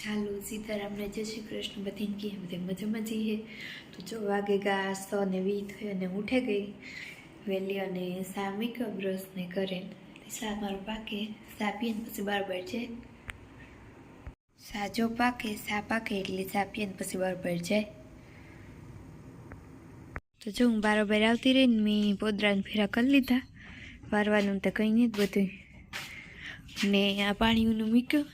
ચાલો સીતારામને જય શ્રી કૃષ્ણ. બધી કી બધે મજામાં જઈએ તો જો વાગે ગા સો ને વી થઈ અને ઉઠે ગઈ. વહેલી અને સા મૂક્યો બ્રશ ને કરે સા મારું પાકે, સા પીએ ને પછી બરાબર છે સા જો પાકે, સા પાકે એટલે સા પીએ ને પછી બરાબર જાય. તો જો હું બારોબાર આવતી રહી ને મેં પોદરાને ફેરા કરી લીધા. વારવાનું તો કંઈ નહીં જ બધું ને આ પાણીનું મૂક્યું.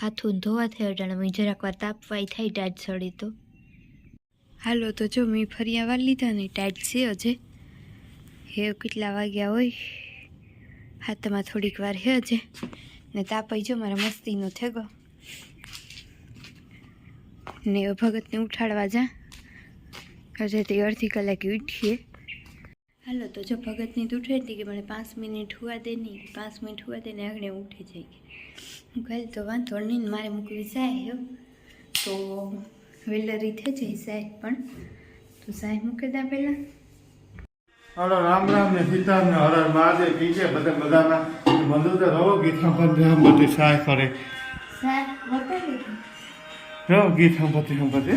હાથું ધોવા થયો જાણે મેં જરાક વાર તાપવાય થાય ટાઈટ સડી તો. હાલો, તો જો મેં ફરી આવવા લીધા ને, ટાઈટ છે હજે. હે, કેટલા વાગ્યા હોય? હાથમાં થોડીક વાર હે હજે. ને તાપાઈ જો, મારા મસ્તીનો થેગો. ને ભગતને ઉઠાડવા જા. હજે તે અડધી કલાકે ઉઠીએ. હાલો તો જો ભગતની તો ઉઠે હતી કે મને પાંચ મિનિટ હુવા દે નહીં પાંચ મિનિટ હુવા દે ને આગળ ઉઠી જાય. હું કહે તો વાંધો નહીં મારે મૂકવી સાહેબ. તો વેલરી થઈ જાય સાહેબ પણ. તો સાહેબ મૂકી દે પહેલાં. હલો રામ રામ ને સીતા ને હર મહાદેવ કી છે? બધા બધાના? મંદિર તો રહો ગીત સંપત્તિ સંપત્તિ સહાય કરે. સાહેબ રહો ગીત સંપત્તિ સંપત્તિ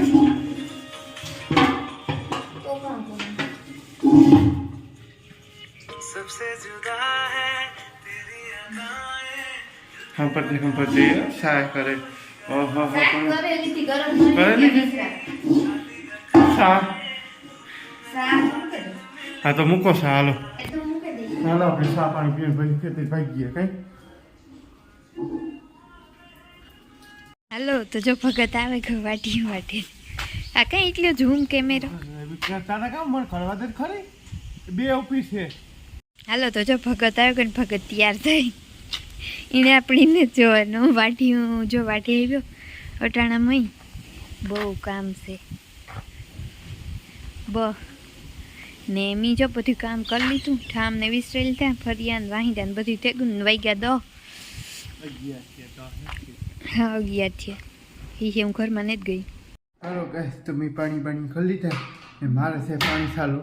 સંપત્તિ સંપત્તિ સહાય કરે ઓહો હો હા તો મૂકો સા હાલો એ તો મૂકી દે હાલો આપણે સા પાણી પીને પછી ખેતી ગયા કઈ હાલો તો જો ભગત આવે કે વાટી વાટી આ કઈ એટલો ઝૂમ કેમેરો તારા કામ મને ખરવા દે ખરી બે ઓફિસ છે હાલો, તો જો ભગત આવ્યો કે ભગત તૈયાર થઈ. એને આપણીને જોવાનું વાટી હું જો વાટી આવ્યો અટાણામાં બહુ કામ છે. બ. ને મી જો બધું કામ કરી લીધું, ઠામ ને વિસરેલ ત્યાં ફરિયા ને વાહિદા ને બધું થેગું ને વાગ્યા દો. હા અગિયાર છે એ હું ઘરમાં નથી ગઈ. હાલો, ગાઈસ તમે પાણી પાણી ખોલી લીધા ને મારે છે પાણી ચાલુ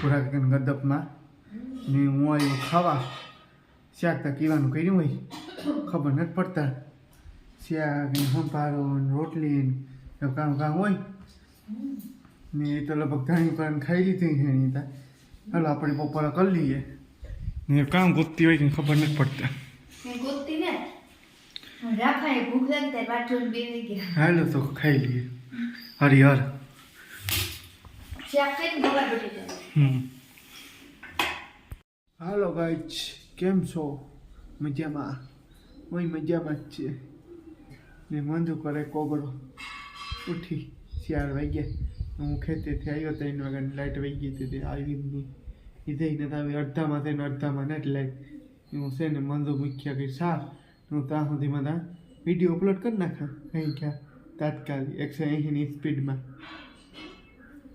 પૂરા ગદપમાં ને હું આવ્યો ખાવા શાક તો કીવાનું કર્યું હોય ખબર નથી પડતા. શાક ને સંભારો ને રોટલી ને કામ કામ હોય. ને એ તો લગભગ ધાણી પર ખાઈ લીધી છે ને ત્યાં હાલો આપણે બપોરે કરી લઈએ. ને કામ ગોતતી હોય ને ખબર નથી પડતા. હાલો તો ખાઈ લઈએ. હરિહર. હમ. હાલો ગાઈચ કેમ છો? મજામાં. હું મજામાં જ છે. ને મંજુ કરે કોગળો. ઉઠી ચાર વાગ્યા. હું ખેતેથી આવ્યો ત્રણ વાગ્યાની લાઇટ વહી ગઈ હતી. આવી નહીં. એ જઈને આવી અડધામાં થઈને અડધામાં નથી લાઈટ. હું છે ને મંજુ મૂક્યા કે સાર. હું ત્યાં સુધીમાં ત્યાં વીડિયો અપલોડ કરી નાખા. કંઈ ક્યાં? તાત્કાલિક. એકસો એંશીની સ્પીડમાં.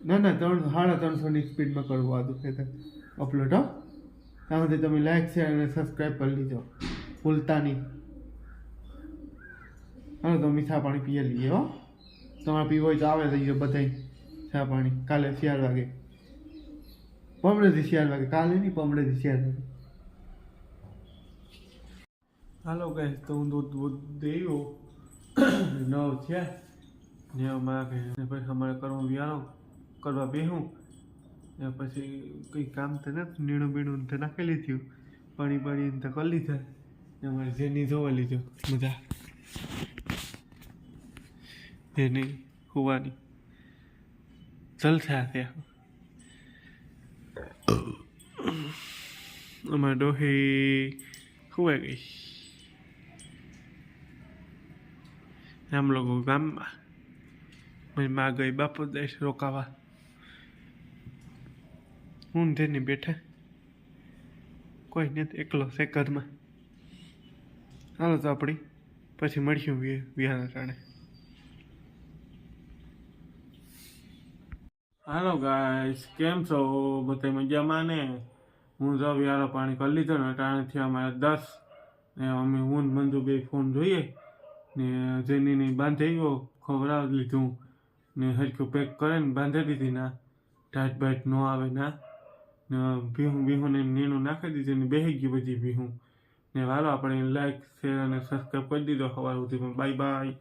ના ના, ત્રણ સાડા ત્રણસોની સ્પીડમાં કરવું આ દુઃખે અપલોડ, હો. ત્યાં સુધી તમે લાઈક શેર અને સબસ્ક્રાઈબ કરી લીજો ભૂલતા નહીં. તો મીઠા પાણી પીએ લઈએ, હો. તમારે પીવો હોય તો આવે થઈ ગયો બધાય. ચા પાણી. કાલે ચાર વાગે. પમડેથી ચાર વાગે. કાલે નહીં, પમડેથી ચાર વાગે. હાલો કહે તો હું દૂધ દૂધ દેયો નવ છે ને અમારા ને પછી અમારે કરવું વ્યારો કરવા બેહું. પછી કંઈ કામ તો નથી, નીણું બીણું તો નાખેલી થયું. પાણી પાણી તો કરી લીધા. અમારે જેની જોવા લીધો. મજા. જેની હોવાની. જલસા ત્યાં. અમારે ડોહી ખુવાઈ ગઈ. આમ લોકો ગામમાં. મારી માં ગઈ બાપુ દેશ રોકાવા. હું તેની બેઠા. કોઈ નથી, એકલો છે ઘરમાં. હાલો તો આપણી પછી મળીશું વિહાના ટાણે હાલો ગાઈસ કેમ છો? બધા મજામાં ને? હું જો વિહારો પાણી કરી લીધો ને અટાણેથી અમારે દસ ને અમે હું મંજુ બે ફોન જોઈએ ને જેની બાંધી ગયો ખવડાવી લીધું ને હરખું પેક કરે ને બાંધી દીધી ના ટાઈટ બાઈટ ન આવે ને. ભીહું ભીહું ને નીણું નાખી દીધું ને બેહી ગયું બધી ભીહું. ને વાલો આપણે લાઈક શેર અને સબસ્ક્રાઈબ કરી દીધો સવાર સુધીમાં બાય બાય